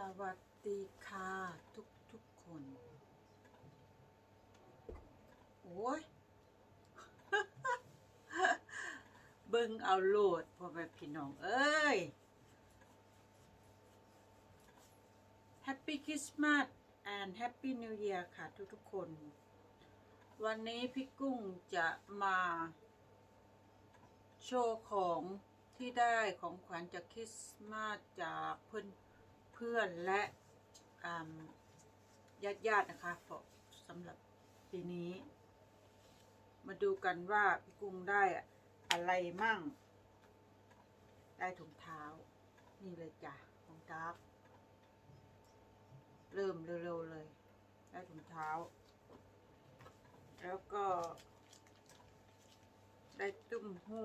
สวัสดีค่ะทุกทุกๆคน โอ้ย เบิ่งเอาโหลดพ่อแม่พี่น้อง เอ้ย Happy Christmas and Happy New Year ค่ะทุกทุกๆคน วันนี้พี่กุ้งจะมาโชว์ของที่ได้ของขวัญจากคริสต์มาสจากเพื่อน เพื่อนและญาติญาติๆนะคะสำหรับปีนี้ มาดูกันว่าพี่กุ้งได้อะไรมั่ง ได้ถุงเท้า นี่เลยจ้ะรองเท้าเริ่มเร็วๆเลย ได้ถุงเท้า แล้วก็ ได้ตุ้มหู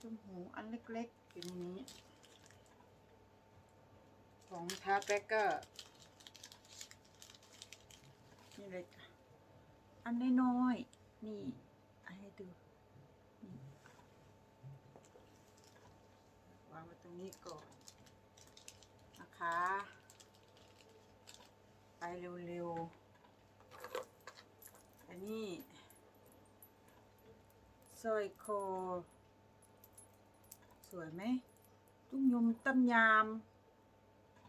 ตุ้มหูอันเล็กๆอยู่ในนี้ ของทาแบกเกอร์นี่เลยจ้ะอันน้อยๆนี่ให้ดูวางไว้ตรงนี้ก่อนนะคะ ไปเร็วๆ อันนี้สร้อยคอ สวยไหมตุ้งยมตั้มยาม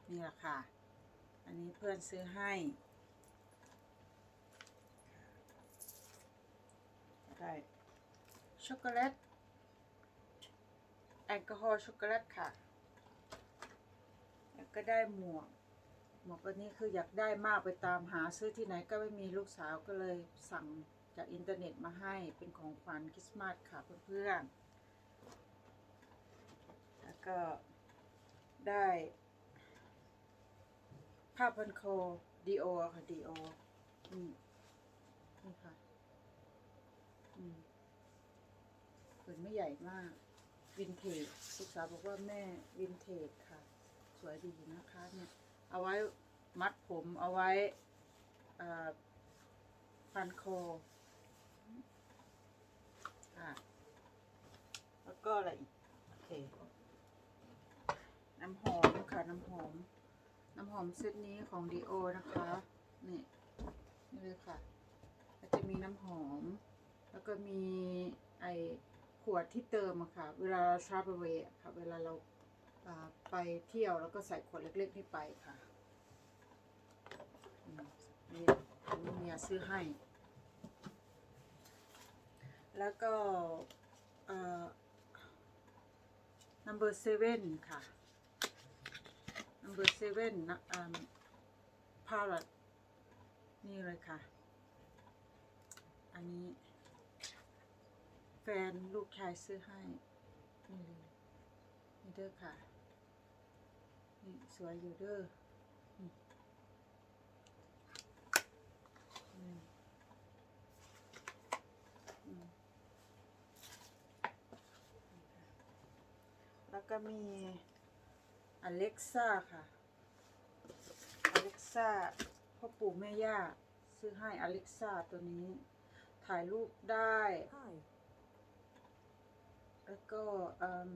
นี่แหละค่ะ อันนี้เพื่อนซื้อให้ได้ช็อกโกแลตแอลกอฮอล์ช็อกโกแลตค่ะ แล้วก็ได้หมวก หมวกอันนี้คืออยากได้มากไปตามหาซื้อที่ไหนก็ไม่มีลูกสาวก็เลยสั่งจากอินเทอร์เน็ตมาให้เป็นของขวัญคริสต์มาสค่ะเพื่อนๆ แล้วก็ได้ ผ้าพันคอดีโอค่ะดีโอนี่นี่ค่ะ อืมผืนไม่ใหญ่มาก วินเทจลูกสาวบอกว่าแม่วินเทจค่ะ สวยดีนะคะ เนี่ย เอาไว้มัดผมเอาไว้อ่าพันคออะ แล้วก็อะไรอีก โอเค น้ำหอมค่ะ น้ำหอมำหอมเซตนี้ของดีโอนะคะ นี่นี่เลยค่ะก็จะมีน้ำหอม แล้วก็มีไอขวดที่เติมอะค่ะ เวลาเรา travel away อะค่ะ เวลาเราอ่าไปเที่ยวแล้วก็ใส่ขวดเล็กๆนี่ไปค่ะนี่เมียซื้อให้ แล้วก็ number seven ค่ะ number seven นะอ่า parrot นี่เลยค่ะ อันนี้แฟนลูกชายซื้อให้ นี่เลยนี่เด้อค่ะ นี่สวยอยู่เด้อแล้วก็มี อเล็กซ่าค่ะ อเล็กซ่าพ่อปู่แม่ย่าซื้อให้อเล็กซ่าตัวนี้ ถ่ายรูปได้ Hi. แล้วก็เอิ่ม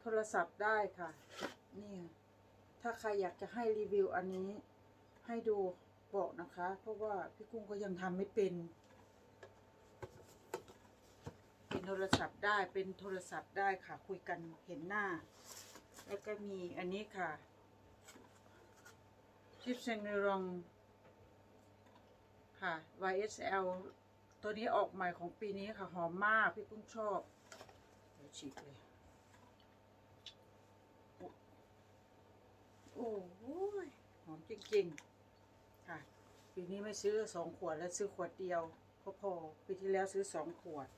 โทรศัพท์ได้ค่ะ นี่ค่ะถ้าใครอยากจะให้รีวิวอันนี้ ให้ดูบอกนะคะ เพราะว่าพี่กุ้งก็ยังทำไม่เป็นเป็นโทรศัพท์ได้เป็นโทรศัพท์ได้ค่ะ คุยกันเห็นหน้า แล้วก็มีอันนี้ค่ะชิปเซงเนรองค่ะ YSL ตัวนี้ออกใหม่ของปีนี้ค่ะ หอมมาก พี่กุ้งชอบเดี๋ยวฉีกเลย โอ้โหยหอมจริงๆ ค่ะ ปีนี้ไม่ซื้อสองขวดแล้วซื้อขวดเดียวก็พอปีที่แล้วซื้อสองขวด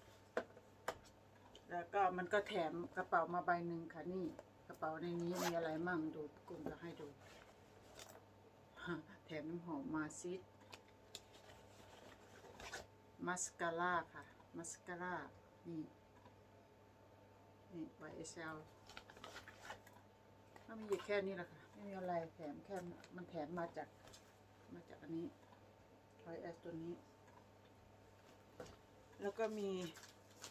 แล้วก็มันก็แถมกระเป๋ามาใบหนึ่งค่ะนี่ ระเป๋าในนี้มีอะไรมั่งดูกุ้งจะให้ดู แถมน้ำหอมมาซิดมัสคาร่าค่ะ มัสคาร่า นี่ นี่ YSL ก็มีอยู่แค่นี้แหละค่ะ ไม่มีอะไรแถมแค่มันแถมมาจาก มาจากอันนี้ YS ตัวนี้ แล้วก็มี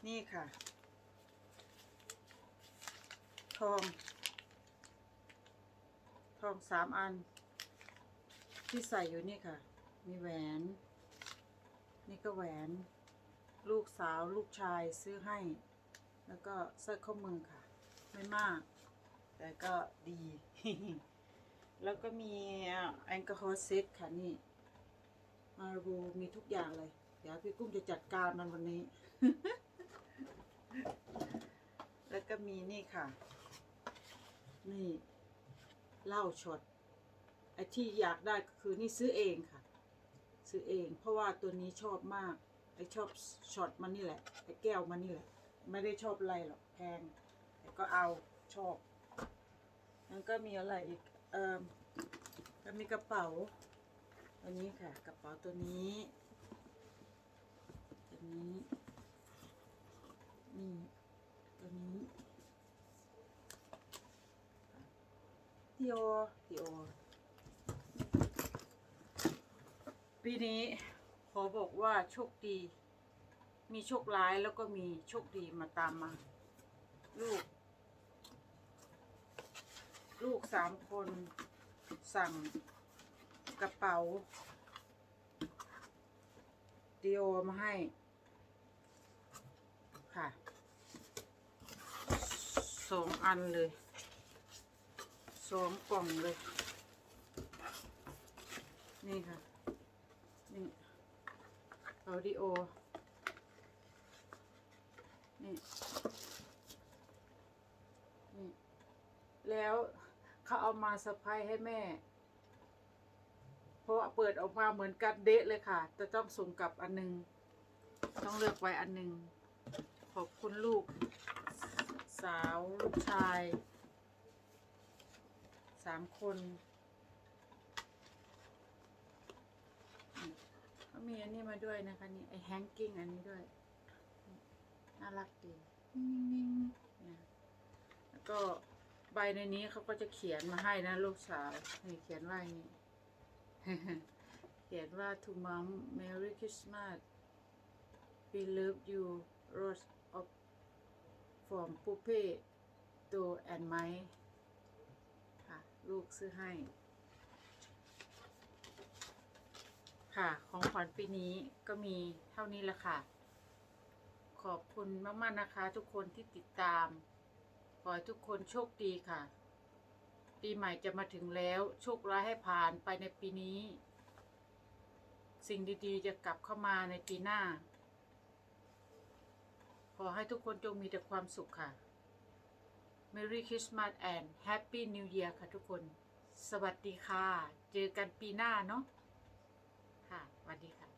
นี่ค่ะ ทอง ล่องสามอัน ที่ใส่อยู่นี่ค่ะ มีแหวน นี่ก็แหวน ลูกสาวลูกชายซื้อให้ แล้วก็สร้อยข้อมือค่ะ ไม่มาก แต่ก็ดี แล้วก็มีแอลกอฮอล์เซ็ตค่ะนี่มารูมีทุกอย่างเลย เดี๋ยวพี่กุ้งจะจัดการมันวันนี้ แล้วก็มีนี่ค่ะ นี่ เหล้าช็อตไอ้ที่อยากได้ก็คือนี่ซื้อเองค่ะ ซื้อเอง เพราะว่าตัวนี้ชอบมากไอ้ชอบช็อตมันนี่แหละไอ้แก้วมันนี่แหละ ไม่ได้ชอบอะไรหรอกแพงแต่ก็เอาชอบแล้วก็มีอะไรอีกเอ่อก็มีกระเป๋าตัวนี้ค่ะ กระเป๋าตัวนี้ตัวนี้นี่ ตัวนี้ โอดิโอปีนี้ขอบอกว่าโชคดี มีโชคร้ายแล้วก็มีโชคดีมาตามมา ลูก ลูกสามคนสั่งกระเป๋าดิโอมาให้ ค่ะสองอันเลย สองกล่องเลย นี่ค่ะ นี่เอาดิโอ นี่ นี่ แล้วเขาเอามาสะพายให้แม่ เพราะเปิดออกมาเหมือนกันเดะเลยค่ะ จะต้องส่งกลับอันหนึง ต้องเลือกไว้อันหนึง ขอบคุณลูก สาวลูกชาย สามคนอืมก็มีอันนี้มาด้วยนะคะ นี่ไอแฮงกิ้งอันนี้ด้วย น่ารักดีนิ่งๆเนี่ยแล้วก็ใบในนี้เขาก็จะเขียนมาให้นะ ลูกสาวนี่เขียนว่าอย่างนี้ เขียนว่า to mom Merry Christmas we love you Rose of from Puppy to and my ค่ะ ลูกซื้อให้ ค่ะ ของขวัญปีนี้ก็มีเท่านี้ละค่ะ ขอบคุณมาก ๆ นะคะ ทุกคนที่ติดตาม ขอให้ทุกคนโชคดีค่ะ ปีใหม่จะมาถึงแล้ว โชคร้ายให้ผ่านไปในปีนี้ สิ่งดี ๆ จะกลับเข้ามาในปีหน้า ขอให้ทุกคนจงมีแต่ความสุขค่ะ Merry Christmas and Happy New Year ค่ะทุกคน สวัสดีค่ะ เจอกันปีหน้าเนาะค่ะสวัสดีค่ะ